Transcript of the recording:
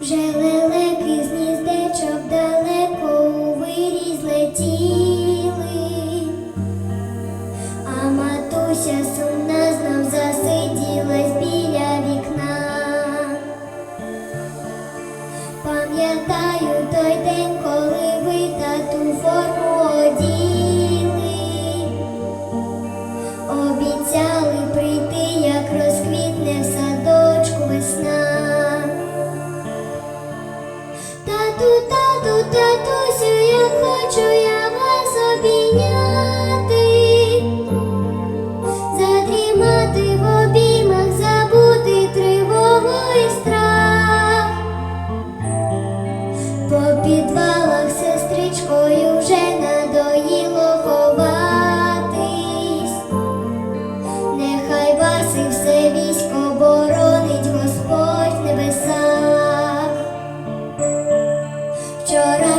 вже лили. татусю, як хочу я вас обійняти, задрімати в обіймах, забути тривогу і страх, по підвалах сестричкою. llorar.